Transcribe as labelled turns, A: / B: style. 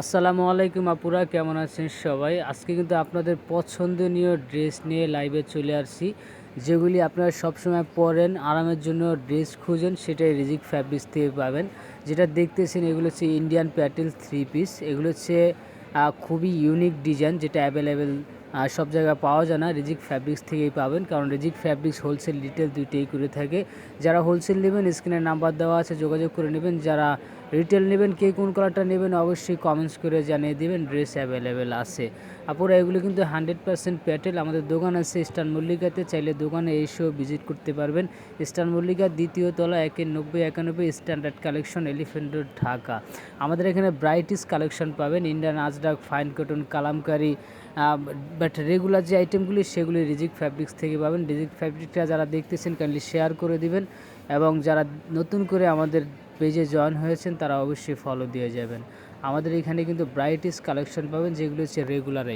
A: আসসালামু আলাইকুম আপুরা, কেমন আছেন সবাই? আজকে কিন্তু আপনাদের পছন্দনীয় ড্রেস নিয়ে লাইভে চলে আসছি, যেগুলি আপনারা সবসময় পরেন, আরামের জন্য ড্রেস খুঁজেন, সেটাই রিজিক ফ্যাব্রিক্স থেকে পাবেন। যেটা দেখতেছেন এগুলো হচ্ছে ইন্ডিয়ান প্যাটেল থ্রি পিস এগুলো হচ্ছে খুবই ইউনিক ডিজাইন যেটা অ্যাভেলেবেল সব জায়গায় পাওয়া যায় না। রিজিক ফ্যাব্রিক্স থেকেই পাবেন। কারণ রিজিক ফ্যাব্রিক্স হোলসেল রিটেল দুইটাই করে থাকে। যারা হোলসেল নেবেন স্ক্রিনের নাম্বার দেওয়া আছে, যোগাযোগ করে নেবেন। যারা রিটেল নেবেন, কে কোন কালারটা নেবেন, অবশ্যই কমেন্টস করে জানিয়ে দেবেন। ড্রেস অ্যাভেলেবেল আছে। আপুরা, এগুলো কিন্তু হান্ড্রেড পার্সেন্ট প্যাটেল আমাদের দোকান আছে স্টার মল্লিকাতে চাইলে দোকানে এসেও ভিজিট করতে পারবেন। স্টার মল্লিকা দ্বিতীয় তলা একের নব্বই, একানব্বই standard collection elephant road Dhaka. আমাদের এখানে ব্রাইটিস কালেকশন পাবেন। Indian Ajrakh fine cotton Kalamkari but regular যে আইটেমগুলি সেগুলি রিজিক ফ্যাব্রিক্স থেকে পাবেন। রিজিক ফ্যাব্রিকটা যারা দেখতেছেন কাইন্ডলি শেয়ার করে দিবেন এবং যারা নতুন করে আমাদের পেজে জয়েন হয়েছেন, তারা অবশ্যই ফলো দিয়ে যাবেন। আমাদের এখানে কিন্তু ব্রাইটিস কালেকশন পাবেন, যেগুলো হচ্ছে রেগুলার